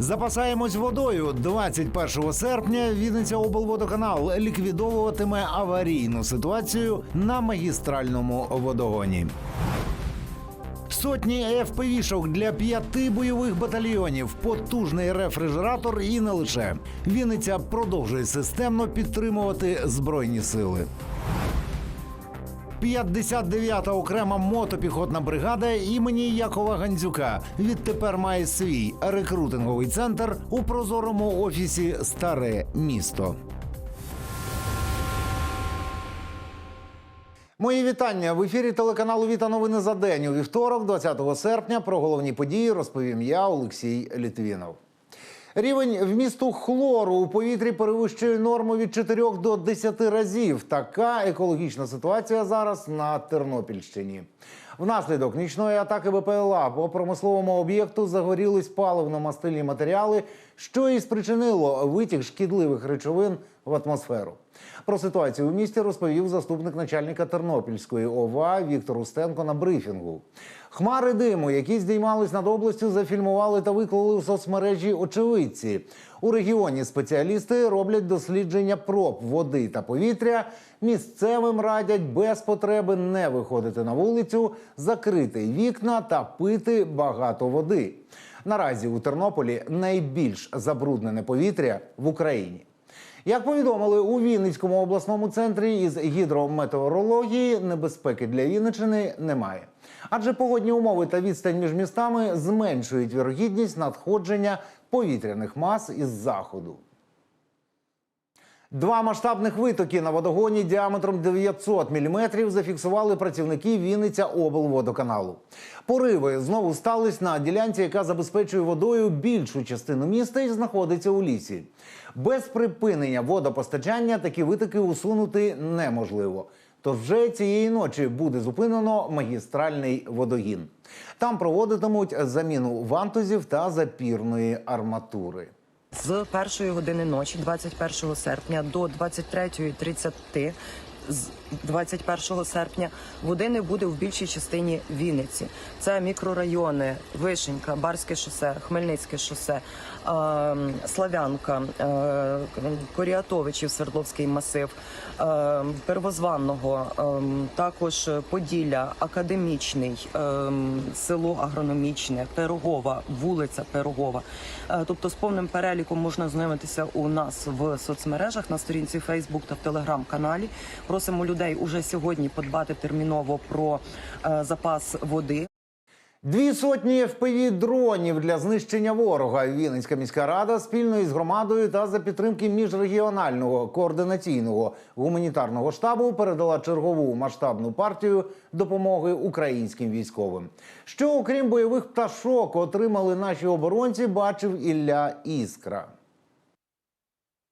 Запасаємось водою. 21 серпня Вінниця облводоканал ліквідовуватиме аварійну ситуацію на магістральному водогоні. Сотні FPV-шок для п'яти бойових батальйонів, потужний рефрижератор і не лише. Вінниця продовжує системно підтримувати збройні сили. 59-та окрема мотопіхотна бригада імені Якова Гандзюка відтепер має свій рекрутинговий центр у прозорому офісі Старе місто. Мої вітання в ефірі телеканалу Віта Новини за день у вівторок, 20 серпня. Про головні події розповім я, Олексій Літвінов. Рівень вмісту хлору у повітрі перевищує норму від 4 до 10 разів. Така екологічна ситуація зараз на Тернопільщині. Внаслідок нічної атаки БПЛА по промисловому об'єкту загорілись паливно-мастильні матеріали, що і спричинило витік шкідливих речовин в атмосферу. Про ситуацію у місті розповів заступник начальника Тернопільської ОВА Віктор Устенко на брифінгу. Хмари диму, які здіймались над областю, зафільмували та виклали в соцмережі очевидці. У регіоні спеціалісти роблять дослідження проб води та повітря. Місцевим радять без потреби не виходити на вулицю, закрити вікна та пити багато води. Наразі у Тернополі найбільш забруднене повітря в Україні. Як повідомили у Вінницькому обласному центрі із гідрометеорології, небезпеки для Вінничини немає. Адже погодні умови та відстань між містами зменшують вірогідність надходження повітряних мас із заходу. Два масштабних витоки на водогоні діаметром 900 мм зафіксували працівники Вінниця облводоканалу. Пориви знову стались на ділянці, яка забезпечує водою більшу частину міста і знаходиться у лісі. Без припинення водопостачання такі витоки усунути неможливо. Тож вже цієї ночі буде зупинено магістральний водогін. Там проводитимуть заміну вантузів та запірної арматури. З першої години ночі, 21 серпня, до 23.30 з 21 серпня води не буде в більшій частині Вінниці. Це мікрорайони Вишенька, Барське шосе, Хмельницьке шосе, е, Славянка, е, Коріатовичів, Свердловський масив, е, Первозванного, також Поділля, Академічний, село Агрономічне, Пирогова, вулиця Пирогова. Е, Тобто з повним переліком можна знайомитися у нас в соцмережах на сторінці Facebook та в телеграм-каналі. Просимо людей уже сьогодні подбати терміново про е, запас води. Дві сотні fpv дронів для знищення ворога. Вінницька міська рада спільно із громадою та за підтримки міжрегіонального координаційного гуманітарного штабу передала чергову масштабну партію допомоги українським військовим. Що окрім бойових пташок отримали наші оборонці, бачив Ілля Іскра.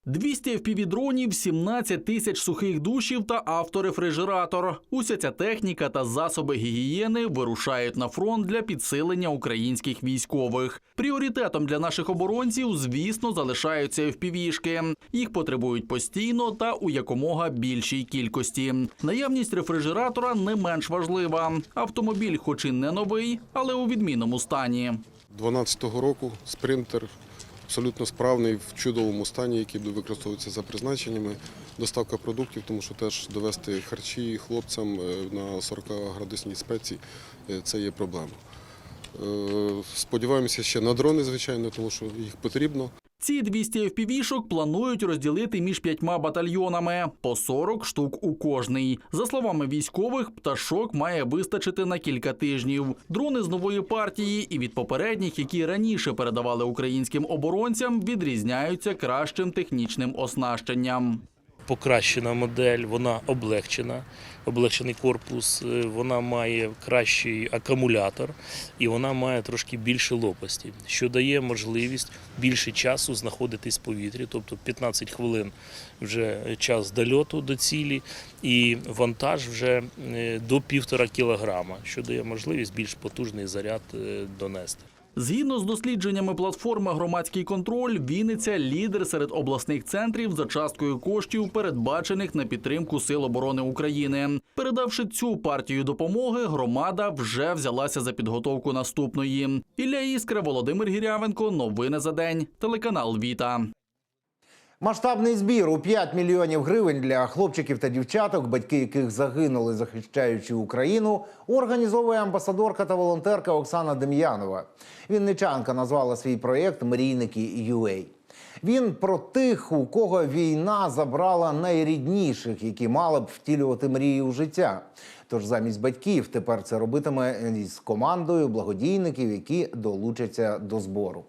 200 FPV-дронів, 17 тисяч сухих душів та авторефрижератор. Уся ця техніка та засоби гігієни вирушають на фронт для підсилення українських військових. Пріоритетом для наших оборонців, звісно, залишаються FPV-шки. Їх потребують постійно та у якомога більшій кількості. Наявність рефрижератора не менш важлива. Автомобіль, хоч і не новий, але у відмінному стані. 12-го року спринтер абсолютно справний в чудовому стані, який буде використовуватися за призначеннями. Доставка продуктів, тому що теж довести харчі хлопцям е, на 40 градусній спеці е, це є проблема. Е, Сподіваємося ще на дрони, звичайно, тому що їх потрібно. Ці 200 FPV-шок планують розділити між п'ятьма батальйонами по 40 штук у кожний. За словами військових, пташок має вистачити на кілька тижнів. Дрони з нової партії і від попередніх, які раніше передавали українським оборонцям, відрізняються кращим технічним оснащенням. Покращена модель, вона облегчена, облегчений корпус, е, вона має кращий акумулятор і вона має трошки більше лопасті, що дає можливість більше часу знаходитись в повітрі, тобто 15 хвилин вже час дольоту до цілі, і вантаж вже е, до півтора кілограма, що дає можливість більш потужний заряд е, донести. Згідно з дослідженнями платформи Громадський контроль, Вінниця лідер серед обласних центрів за часткою коштів, передбачених на підтримку Сил оборони України. Передавши цю партію допомоги, громада вже взялася за підготовку наступної. Ілля Іскра, Володимир Гірявенко. Новини за день. Телеканал Віта. Масштабний збір у 5 мільйонів гривень для хлопчиків та дівчаток, батьки яких загинули, захищаючи Україну, організовує амбасадорка та волонтерка Оксана Дем'янова. Вінничанка назвала свій проєкт Мрійники UA». Він про тих, у кого війна забрала найрідніших, які мали б втілювати мрії у життя. Тож замість батьків тепер це робитиме із командою благодійників, які долучаться до збору.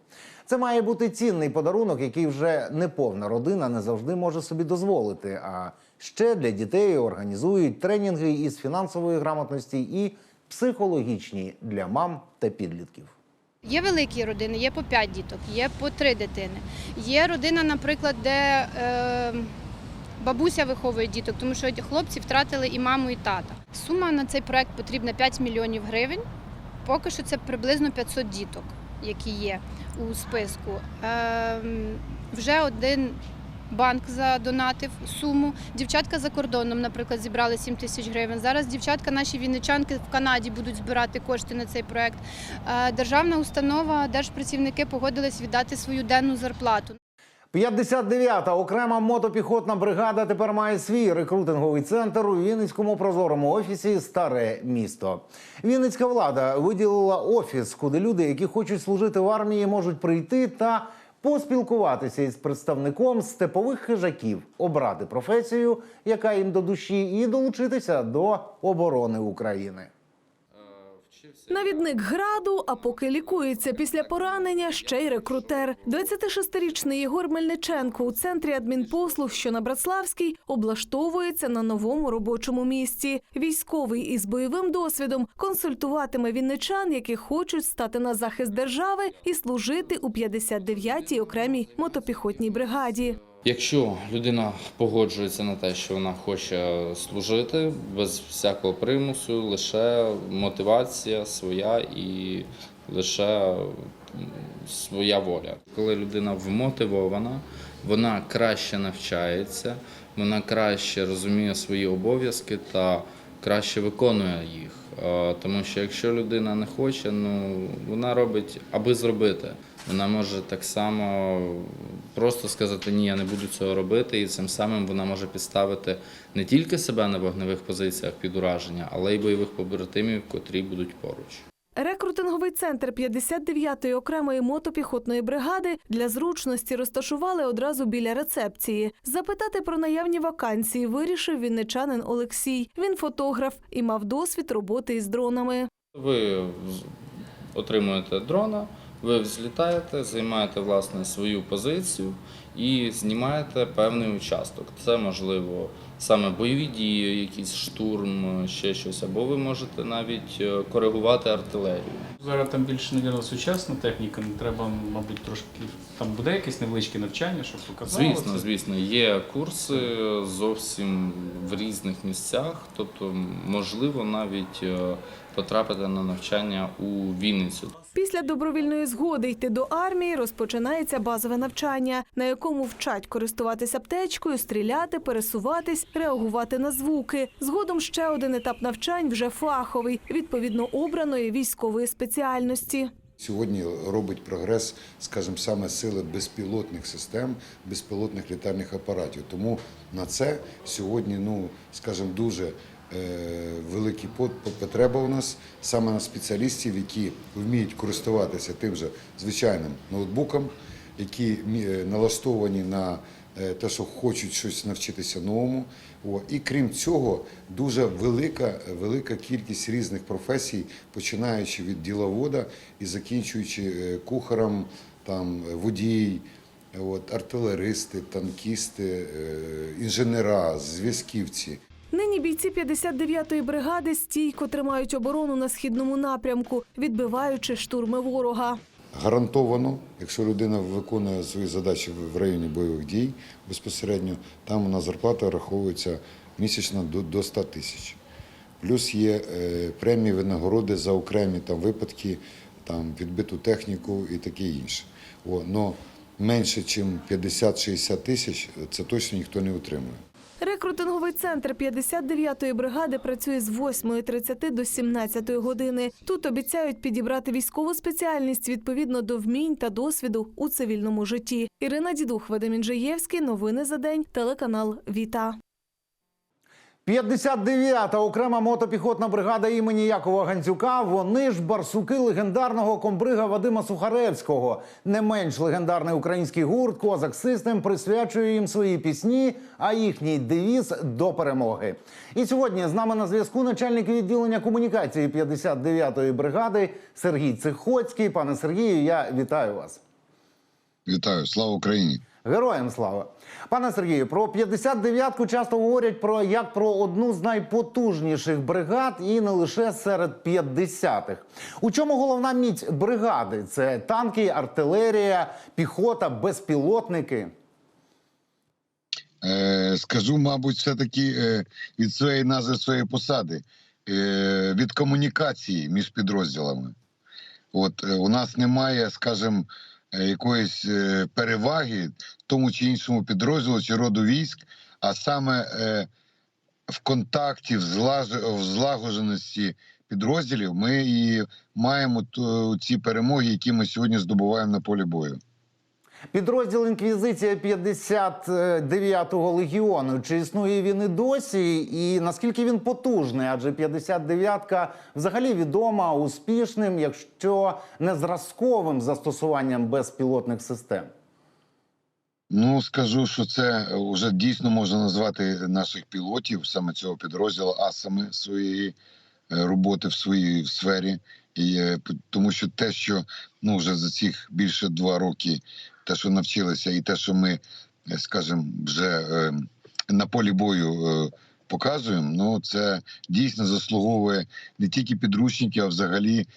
Це має бути цінний подарунок, який вже неповна родина не завжди може собі дозволити. А ще для дітей організують тренінги із фінансової грамотності і психологічні для мам та підлітків. Є великі родини, є по 5 діток, є по 3 дитини. Є родина, наприклад, де е, бабуся виховує діток, тому що хлопці втратили і маму, і тата. Сума на цей проект потрібна 5 мільйонів гривень. Поки що це приблизно 500 діток, які є у списку. Е, вже один банк задонатив суму. Дівчатка за кордоном, наприклад, зібрали 7 тисяч гривень. Зараз дівчатка, наші вінничанки в Канаді будуть збирати кошти на цей проект. Е, Державна установа, держпрацівники погодились віддати свою денну зарплату. 59-та окрема мотопіхотна бригада тепер має свій рекрутинговий центр у Вінницькому прозорому офісі Старе місто. Вінницька влада виділила офіс, куди люди, які хочуть служити в армії, можуть прийти та поспілкуватися із представником степових хижаків, обрати професію, яка їм до душі, і долучитися до оборони України. Навідник граду, а поки лікується після поранення, ще й рекрутер. 26-річний Єгор Мельниченко у центрі адмінпослуг, що на Братславській, облаштовується на новому робочому місці. Військовий із бойовим досвідом консультуватиме вінничан, які хочуть стати на захист держави і служити у 59-й окремій мотопіхотній бригаді. Якщо людина погоджується на те, що вона хоче служити без всякого примусу, лише мотивація своя і лише своя воля. Коли людина вмотивована, вона краще навчається, вона краще розуміє свої обов'язки та краще виконує їх. Е, Тому що якщо людина не хоче, ну вона робить аби зробити. Вона може так само просто сказати ні, я не буду цього робити, і цим самим вона може підставити не тільки себе на вогневих позиціях під ураження, але й бойових побратимів, котрі будуть поруч. Рекрутинговий центр 59-ї окремої мотопіхотної бригади для зручності розташували одразу біля рецепції. Запитати про наявні вакансії вирішив вінничанин Олексій. Він фотограф і мав досвід роботи із дронами. Ви отримуєте дрона, ви взлітаєте, займаєте власне свою позицію і знімаєте певний участок. Це можливо саме бойові дії, якийсь штурм, ще щось, або ви можете навіть е, коригувати артилерію. Зараз там більше навірно, сучасна техніка, не треба, мабуть, трошки там буде якесь невеличке навчання, щоб показало. Звісно, це? звісно, є курси зовсім в різних місцях, тобто можливо навіть е, потрапити на навчання у Вінницю. Після добровільної згоди йти до армії розпочинається базове навчання, на якому вчать користуватися аптечкою, стріляти, пересуватись, реагувати на звуки. Згодом ще один етап навчань вже фаховий, відповідно обраної військової спеціальності. Сьогодні робить прогрес, скажімо, саме сили безпілотних систем, безпілотних літальних апаратів. Тому на це сьогодні, ну скажімо, дуже е, великі по- по- потреба у нас саме на спеціалістів, які вміють користуватися тим же звичайним ноутбуком, які е, налаштовані на е, те, що хочуть щось навчитися новому. І крім цього, дуже велика, велика кількість різних професій, починаючи від діловода і закінчуючи кухарем, там водій, от, артилеристи, танкісти, інженера, зв'язківці. Нині бійці 59-ї бригади стійко тримають оборону на східному напрямку, відбиваючи штурми ворога. Гарантовано, якщо людина виконує свої задачі в- районі бойових дій безпосередньо, там нас зарплата раховується місячно до, до 100 тисяч. Плюс є е, премії винагороди за окремі там випадки, там відбиту техніку і таке інше. О, но менше, ніж 50-60 тисяч, це точно ніхто не отримує. Рекрутинговий центр 59-ї бригади працює з 8.30 до 17 години. Тут обіцяють підібрати військову спеціальність відповідно до вмінь та досвіду у цивільному житті. Ірина Дідух, Вадим Інжиєвський. Новини за день. Телеканал Віта. 59-та окрема мотопіхотна бригада імені Якова Ганцюка. Вони ж барсуки легендарного комбрига Вадима Сухаревського. Не менш легендарний український гурт Козак Систем присвячує їм свої пісні, а їхній девіз до перемоги. І сьогодні з нами на зв'язку начальник відділення комунікації 59-ї бригади Сергій Цихоцький. Пане Сергію, я вітаю вас. Вітаю, слава Україні! Героям слава, пане Сергію. Про 59-ку часто говорять про як про одну з найпотужніших бригад, і не лише серед 50-х. У чому головна міць бригади? Це танки, артилерія, піхота, безпілотники. Е, скажу, мабуть, все-таки е, від своєї назви своєї посади, е, від комунікації між підрозділами. От е, у нас немає, скажімо, якоїсь е, переваги тому чи іншому підрозділу чи роду військ, а саме е, в контакті, в, злагодженості підрозділів ми і маємо ці перемоги, які ми сьогодні здобуваємо на полі бою. Підрозділ Інквізиція 59-го легіону. Чи існує він і досі? І наскільки він потужний? Адже 59-ка взагалі відома успішним, якщо не зразковим застосуванням безпілотних систем. Ну скажу, що це вже дійсно можна назвати наших пілотів, саме цього підрозділу, асами своєї е, роботи в своїй сфері. І е, тому що те, що ну вже за цих більше два роки, те, що навчилися, і те, що ми, е, скажімо, вже е, на полі бою е, показуємо, ну це дійсно заслуговує не тільки підручників, а взагалі.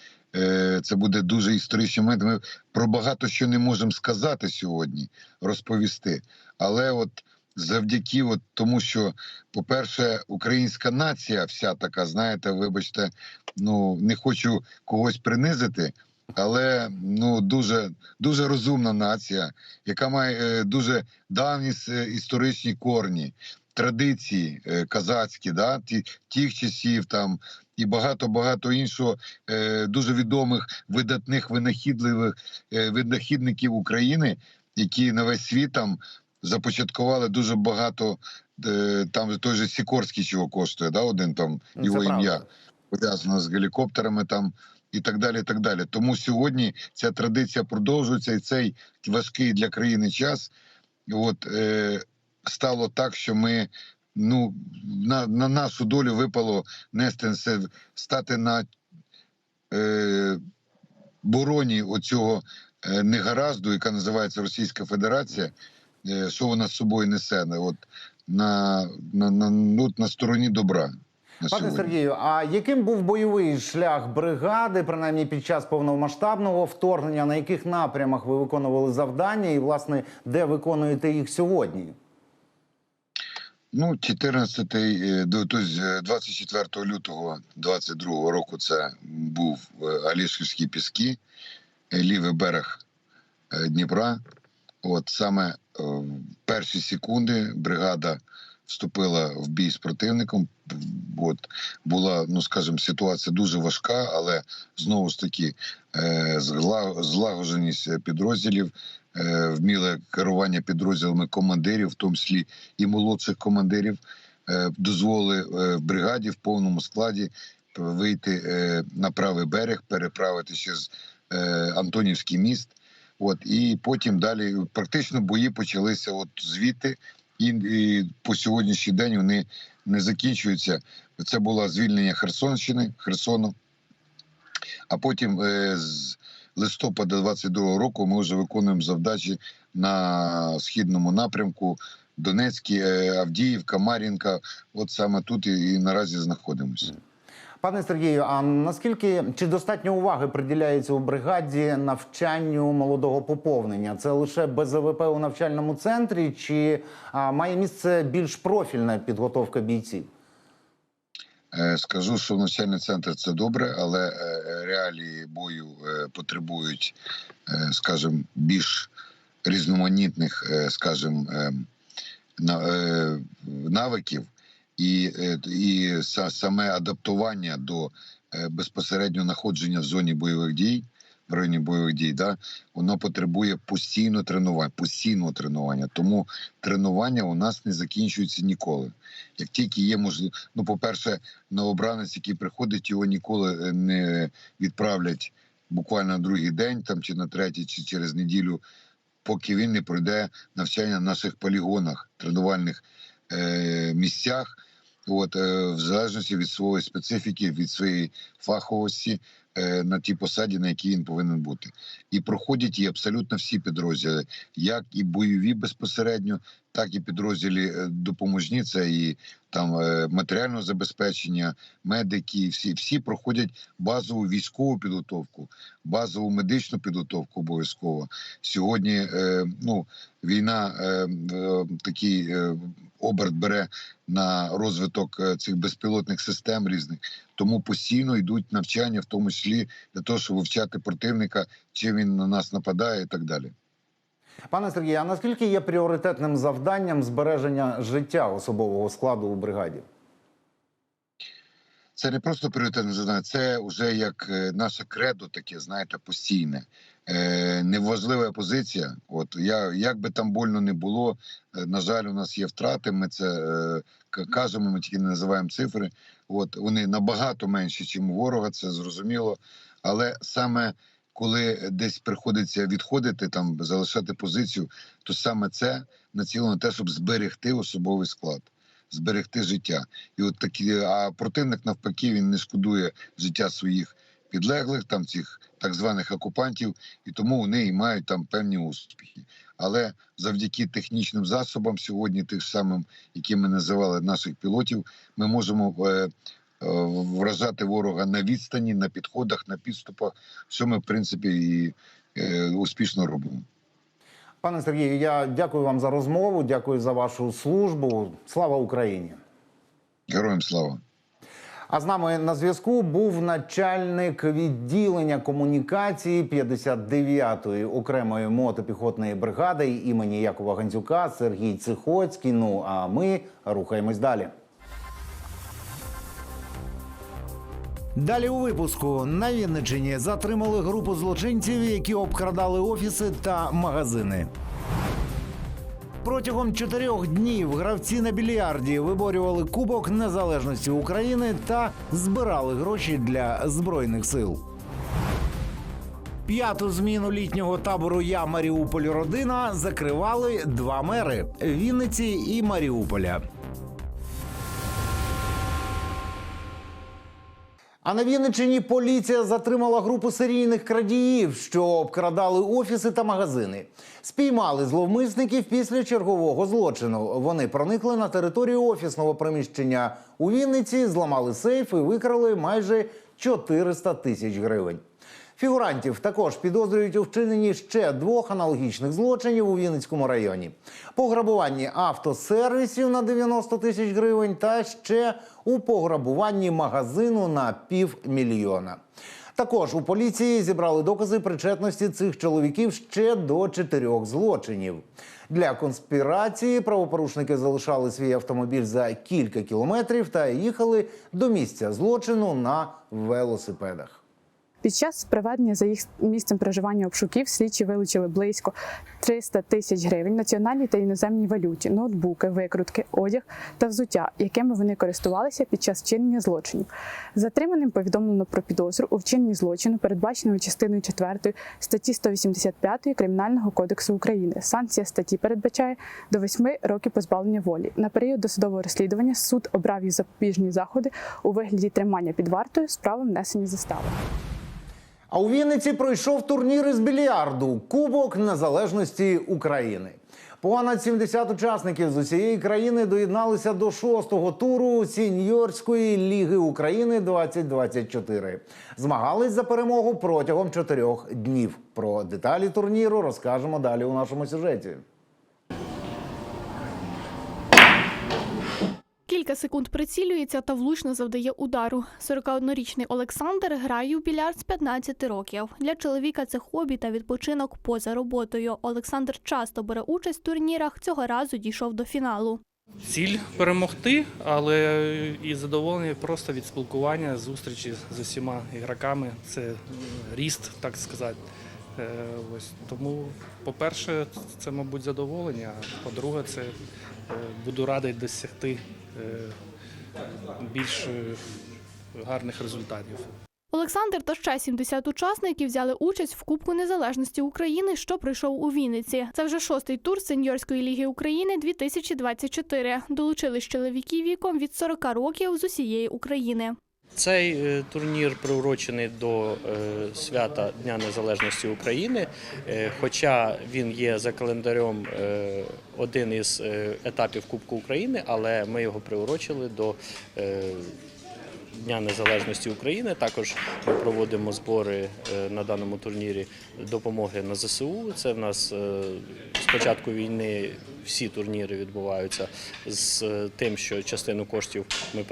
Це буде дуже історичний момент. Ми про багато що не можемо сказати сьогодні, розповісти. Але от завдяки от тому, що, по-перше, українська нація, вся така, знаєте, вибачте, ну не хочу когось принизити, але ну дуже дуже розумна нація, яка має е, дуже давні с- історичні корні. Традиції е, казацькі, да, ті, тих часів там і багато багато іншого е, дуже відомих видатних винахідливих е, винахідників України, які на весь світ там започаткували дуже багато. Е, там той же Сікорський чого коштує, да, один там Ну, його ім'я пов'язано з гелікоптерами там. І так далі, і так далі. Тому сьогодні ця традиція продовжується, і цей важкий для країни час. От е, стало так, що ми ну на, на нашу долю випало нести стати на е, бороні оцього е, негаразду, яка називається Російська Федерація. Е, що вона з собою несе? От на, на, на, ну, на стороні добра. На Пане сьогодні. Сергію, а яким був бойовий шлях бригади, принаймні під час повномасштабного вторгнення? На яких напрямах ви виконували завдання, і власне де виконуєте їх сьогодні? Ну, 14-й, е, до- тобто е, 24 лютого 22 року це був е, Алішівські піски, е, лівий берег е, Дніпра. От саме е, перші секунди бригада вступила в бій з противником. От була, ну скажімо, ситуація дуже важка, але знову ж таки е, злагодженість підрозділів, е, вміле керування підрозділами командирів, в тому числі і молодших командирів, е, дозволили бригаді в повному складі вийти на правий берег, переправити через е, Антонівський міст. От і потім далі практично бої почалися от звідти, і, і по сьогоднішній день вони не закінчуються. Це було звільнення Херсонщини, Херсону. А потім е, з листопада 22 року ми вже виконуємо завдачі на східному напрямку. Донецький, е, Авдіївка, Мар'їнка. От саме тут і, і наразі знаходимося. Пане Сергію, а наскільки чи достатньо уваги приділяється у бригаді навчанню молодого поповнення? Це лише БЗВП у навчальному центрі, чи а, має місце більш профільна підготовка бійців? Е, Скажу, що навчальний центр це добре, але е, реалії бою е, потребують, скажімо, більш різноманітних, скажімо, е, на- е, навиків і, е, і саме адаптування до е, безпосередньо знаходження в зоні бойових дій. В районі бойових дій, да, воно потребує постійно тренування, постійного тренування. Тому тренування у нас не закінчується ніколи. Як тільки є можливість, ну, по-перше, новобранець, який приходить, його ніколи е, не відправлять буквально на другий день, там чи на третій, чи через неділю, поки він не пройде навчання на наших полігонах, тренувальних місцях. От, е, в залежності від своєї специфіки, від своєї фаховості е, на тій посаді, на якій він повинен бути, і проходять її абсолютно всі підрозділи, як і бойові безпосередньо, так і підрозділі е, допоможні. Це і там е, матеріального забезпечення, медики, всі, всі проходять базову військову підготовку, базову медичну підготовку обов'язково. Сьогодні е, ну, війна е, е, такий е, оберт бере на розвиток е, цих безпілотних систем різних. Тому постійно йдуть навчання, в тому числі для того, щоб вивчати противника, чим він на нас нападає, і так далі. Пане Сергію, а наскільки є пріоритетним завданням збереження життя особового складу у бригаді? Це не просто пріоритетне завдання, це вже як е, наше кредо, таке, знаєте, постійне. Е, неважлива позиція. От я як би там больно не було, е, на жаль, у нас є втрати. Ми це е, кажемо, ми тільки не називаємо цифри. От вони набагато менші, ніж у ворога, це зрозуміло. Але саме коли десь приходиться відходити, там залишати позицію, то саме це націлено на те, щоб зберегти особовий склад, зберегти життя. І от такі, а противник навпаки він не шкодує життя своїх підлеглих, там цих так званих окупантів, і тому вони і мають там певні успіхи. Але завдяки технічним засобам, сьогодні тих самим, які ми називали наших пілотів, ми можемо е, е, вражати ворога на відстані, на підходах, на підступах, що ми в принципі і е, успішно робимо. Пане Сергію, я дякую вам за розмову, дякую за вашу службу. Слава Україні! Героям слава! А з нами на зв'язку був начальник відділення комунікації 59-ї окремої мотопіхотної бригади імені Якова Гандзюка Сергій Цихоцький. Ну а ми рухаємось далі. Далі у випуску на Вінниччині затримали групу злочинців, які обкрадали офіси та магазини. Протягом чотирьох днів гравці на більярді виборювали Кубок Незалежності України та збирали гроші для збройних сил. П'яту зміну літнього табору Я Маріуполь родина закривали два мери Вінниці і Маріуполя. А на Вінниччині поліція затримала групу серійних крадіїв, що обкрадали офіси та магазини. Спіймали зловмисників після чергового злочину. Вони проникли на територію офісного приміщення у Вінниці, зламали сейф і викрали майже 400 тисяч гривень. Фігурантів також підозрюють у вчиненні ще двох аналогічних злочинів у Вінницькому районі: пограбуванні автосервісів на 90 тисяч гривень та ще у пограбуванні магазину на півмільйона. Також у поліції зібрали докази причетності цих чоловіків ще до чотирьох злочинів. Для конспірації правопорушники залишали свій автомобіль за кілька кілометрів та їхали до місця злочину на велосипедах. Під час проведення за їх місцем проживання обшуків слідчі вилучили близько 300 тисяч гривень національній та іноземній валюті, ноутбуки, викрутки, одяг та взуття, якими вони користувалися під час вчинення злочинів. Затриманим повідомлено про підозру у вчиненні злочину, передбаченого частиною 4 статті 185 Кримінального кодексу України. Санкція статті передбачає до 8 років позбавлення волі. На період досудового розслідування суд обрав їх запобіжні заходи у вигляді тримання під вартою з правом внесення застави. А у Вінниці пройшов турнір із більярду Кубок Незалежності України. Понад 70 учасників з усієї країни доєдналися до шостого туру сіньорської ліги України 2024. Змагались за перемогу протягом чотирьох днів. Про деталі турніру розкажемо далі у нашому сюжеті. Кілька секунд прицілюється та влучно завдає удару. 41-річний Олександр грає у більярд з 15 років. Для чоловіка це хобі та відпочинок поза роботою. Олександр часто бере участь в турнірах. Цього разу дійшов до фіналу. Ціль перемогти, але і задоволення просто від спілкування, зустрічі з усіма ігроками. Це ріст, так сказати. Е, Ось тому, по-перше, це, мабуть, задоволення. По-друге, це буду радий досягти е, більш е, гарних результатів. Олександр та ще 70 учасників взяли участь в Кубку Незалежності України, що пройшов у Вінниці. Це вже шостий тур сеньорської ліги України 2024. Долучились чоловіки віком від 40 років з усієї України. Цей е, турнір приурочений до е, свята Дня Незалежності України, е, хоча він є за календарем один із етапів Кубку України, але ми його приурочили до Дня Незалежності України. Також ми проводимо збори на даному турнірі допомоги на ЗСУ. Це в нас е, з початку війни всі турніри відбуваються з тим, що частину коштів ми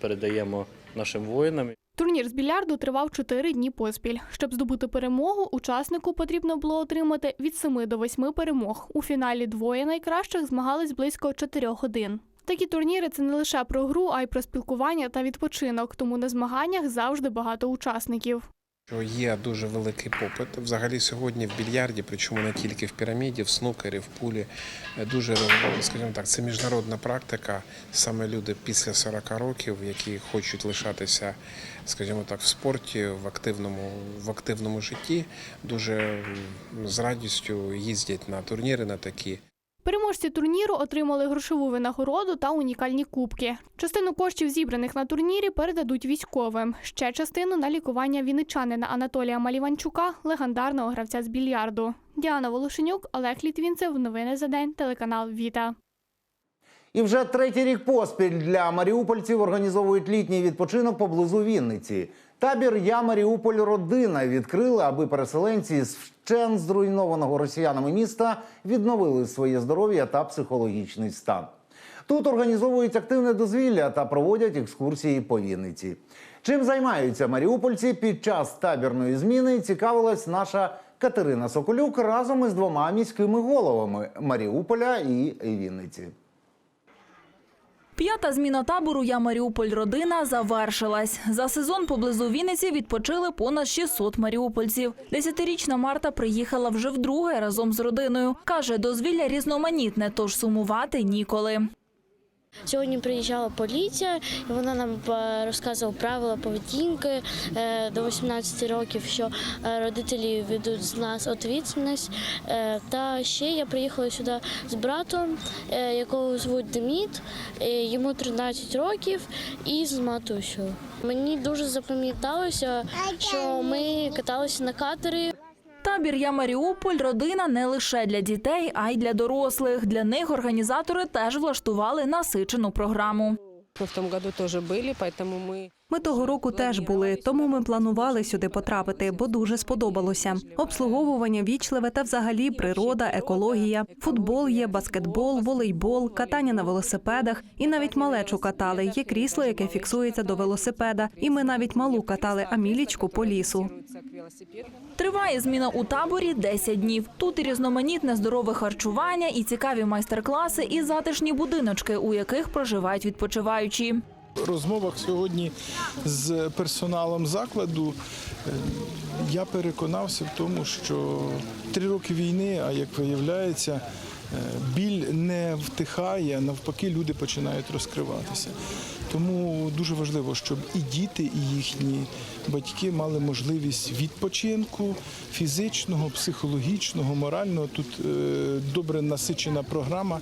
передаємо нашим воїнам. Турнір з більярду тривав 4 дні поспіль. Щоб здобути перемогу, учаснику потрібно було отримати від 7 до 8 перемог. У фіналі двоє найкращих змагались близько 4 годин. Такі турніри це не лише про гру, а й про спілкування та відпочинок. Тому на змаганнях завжди багато учасників. Що є дуже великий попит. Взагалі сьогодні в більярді, причому не тільки в піраміді, в снукері, в пулі. е, Дуже, скажімо так, це міжнародна практика. Саме люди після 40 років, які хочуть лишатися, скажімо так, в спорті, в активному, в активному житті, дуже з радістю їздять на турніри на такі. Переможці турніру отримали грошову винагороду та унікальні кубки. Частину коштів, зібраних на турнірі, передадуть військовим. Ще частину на лікування вінничанина Анатолія Маліванчука, легендарного гравця з більярду. Діана Волошенюк, Олег Літвінцев. Новини за день. Телеканал Віта. І вже третій рік поспіль для маріупольців організовують літній відпочинок поблизу Вінниці. Табір Я Маріуполь родина відкрили, аби переселенці з вщен зруйнованого росіянами міста відновили своє здоров'я та психологічний стан. Тут організовують активне дозвілля та проводять екскурсії по Вінниці. Чим займаються маріупольці під час табірної зміни, цікавилась наша Катерина Соколюк разом із двома міськими головами Маріуполя і Вінниці. П'ята зміна табору Я Маріуполь родина завершилась. За сезон поблизу Вінниці відпочили понад 600 маріупольців. Десятирічна Марта приїхала вже вдруге разом з родиною. Каже, дозвілля різноманітне, тож сумувати ніколи. Сьогодні приїжджала поліція, і вона нам е, розказувала правила поведінки е, до 18 років, що е, родителі ведуть з нас відповідальність. Та ще я приїхала сюди з братом, якого звуть Деміт, йому 13 років, і з матусю. Мені дуже запам'яталося, що ми каталися на катері. Табір Я Маріуполь родина не лише для дітей, а й для дорослих. Для них організатори теж влаштували насичену програму. Ми в тому году теж були, тому ми Ми того року теж були, тому ми планували сюди потрапити, бо дуже сподобалося. Обслуговування вічливе та взагалі природа, екологія, футбол є, баскетбол, волейбол, катання на велосипедах і навіть малечу катали. Є крісло, яке фіксується до велосипеда. І ми навіть малу катали Амілічку по лісу. Триває зміна у таборі 10 днів. Тут і різноманітне здорове харчування, і цікаві майстер-класи, і затишні будиночки, у яких проживають відпочиваючі. розмовах сьогодні з персоналом закладу е, я переконався в тому, що три роки війни, а як виявляється, біль не втихає, навпаки, люди починають розкриватися. Тому дуже важливо, щоб і діти, і їхні батьки мали можливість відпочинку фізичного, психологічного, морального. Тут е, добре насичена програма.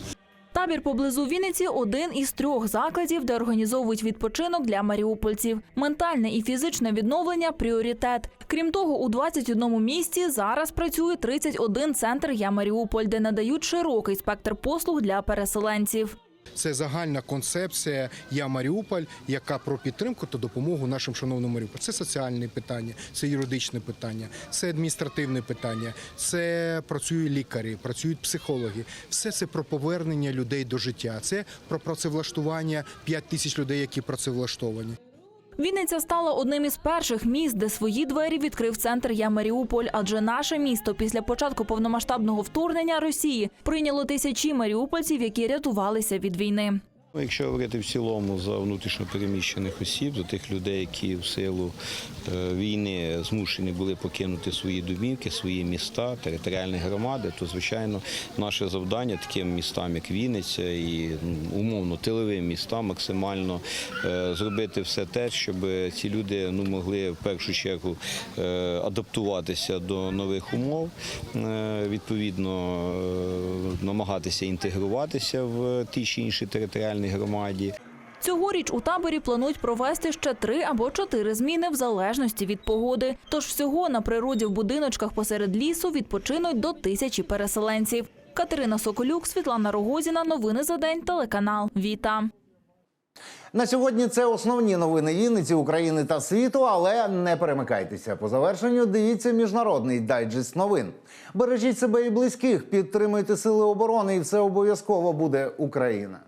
Табір поблизу Вінниці один із трьох закладів, де організовують відпочинок для маріупольців. Ментальне і фізичне відновлення пріоритет. Крім того, у 21 місті зараз працює 31 центр Я Маріуполь, де надають широкий спектр послуг для переселенців. Це загальна концепція Я Маріуполь, яка про підтримку та допомогу нашим шановним Маріуполь. Це соціальне питання, це юридичне питання, це адміністративне питання, це працюють лікарі, працюють психологи. Все це про повернення людей до життя. Це про працевлаштування 5 тисяч людей, які працевлаштовані. Вінниця стала одним із перших міст, де свої двері відкрив центр Я Маріуполь. Адже наше місто після початку повномасштабного вторгнення Росії прийняло тисячі маріупольців, які рятувалися від війни. Ну, Якщо говорити в цілому за внутрішньо переміщених осіб, за тих людей, які в силу е, війни змушені були покинути свої домівки, свої міста, територіальні громади, то звичайно наше завдання таким містам, як Вінниця, і умовно тиловим містам, максимально е, зробити все те, щоб ці люди ну могли в першу чергу е, адаптуватися до нових умов, відповідно намагатися інтегруватися в ті чи інші територіальні громаді. Цьогоріч у таборі планують провести ще три або чотири зміни в залежності від погоди. Тож всього на природі в будиночках посеред лісу відпочинуть до тисячі переселенців. Катерина Соколюк, Світлана Рогозіна. Новини за день. Телеканал Віта. На сьогодні це основні новини Вінниці, України та світу. Але не перемикайтеся. По завершенню дивіться міжнародний дайджест новин. Бережіть себе і близьких, підтримуйте сили оборони, і все обов'язково буде Україна.